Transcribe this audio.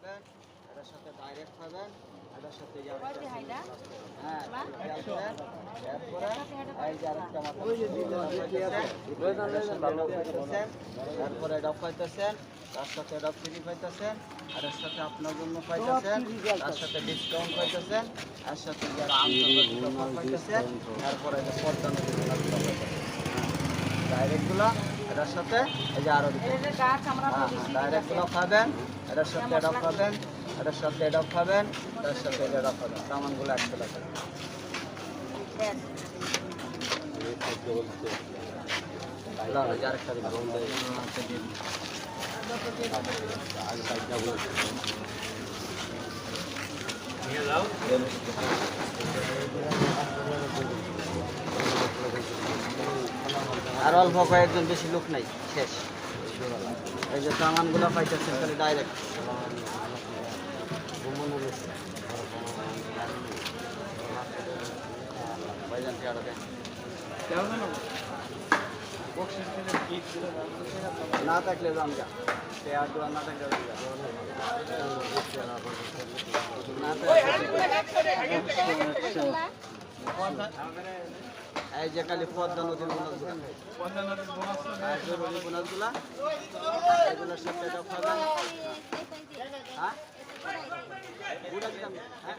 খাবেন এটার সাথে ডাইরেক্ট খাবেন এটার সাথে? হ্যাঁ মা? এরপরে এই যে আরেকটা। তারপরে এটা পাইতেছেন তার সাথে এটা ফ্রি পাইতেছেন আর এর সাথে আপনার জন্য পাইতেছেন তার সাথে ডিসকাউন্ট পাইতেছেন এর সাথে যারা পাইতেছেন তারপরে পদ্মা নদীর পাইতেছেন ডাইরেক্টগুলো এটার সাথে এই যে আরও এই যে গাছ আমরা হ্যাঁ হ্যাঁ ডাইরেক্টগুলো খাবেন এটার সাথে এটা খাবেন এটার সাথে এটা খাবেন এটার সাথে এটা খাবেন সামানগুলো একশো টাকা শেষ। না, আর অল্প কয়েকজন বেশি লোক নাই, শেষ। এই যে সামানগুলো পাইতেছেন খালি ডাইরেক্ট। না থাকলে গা। টেয়ার দেওয়া না থাকলে না থাকলে এই যে খালি পদ্মা নদীর বোনাসগুলো। বোনাসগুলা। এগুলোর সাথে খাবেন বুড়া দিলাম। হ্যাঁ?